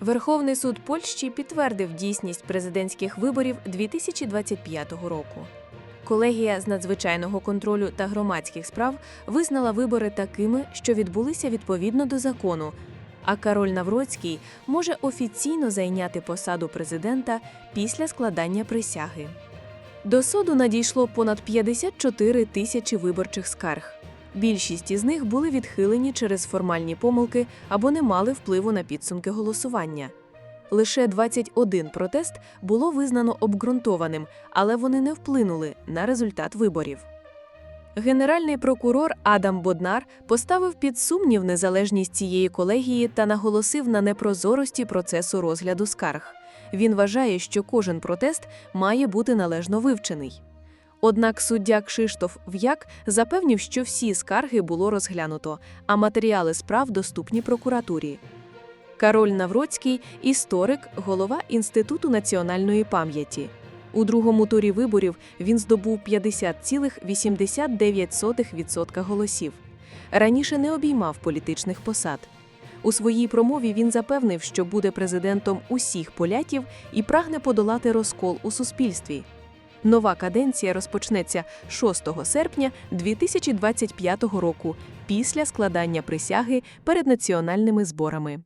Верховний суд Польщі підтвердив дійсність президентських виборів 2025 року. Колегія з надзвичайного контролю та громадських справ визнала вибори такими, що відбулися відповідно до закону. А Кароль Навроцький може офіційно зайняти посаду президента після складання присяги. До суду надійшло понад 54 тисячі виборчих скарг. Більшість із них були відхилені через формальні помилки або не мали впливу на підсумки голосування. Лише 21 протест було визнано обґрунтованим, але вони не вплинули на результат виборів. Генеральний прокурор Адам Боднар поставив під сумнів незалежність цієї колегії та наголосив на непрозорості процесу розгляду скарг. Він вважає, що кожен протест має бути належно вивчений. Однак суддя Кшиштоф В'як запевнив, що всі скарги було розглянуто, а матеріали справ доступні прокуратурі. Кароль Навроцький історик, голова Інституту національної пам'яті. У другому турі виборів він здобув 50,89% голосів. Раніше не обіймав політичних посад. У своїй промові він запевнив, що буде президентом усіх поляків і прагне подолати розкол у суспільстві. Нова каденція розпочнеться 6 серпня 2025 року після складання присяги перед національними зборами.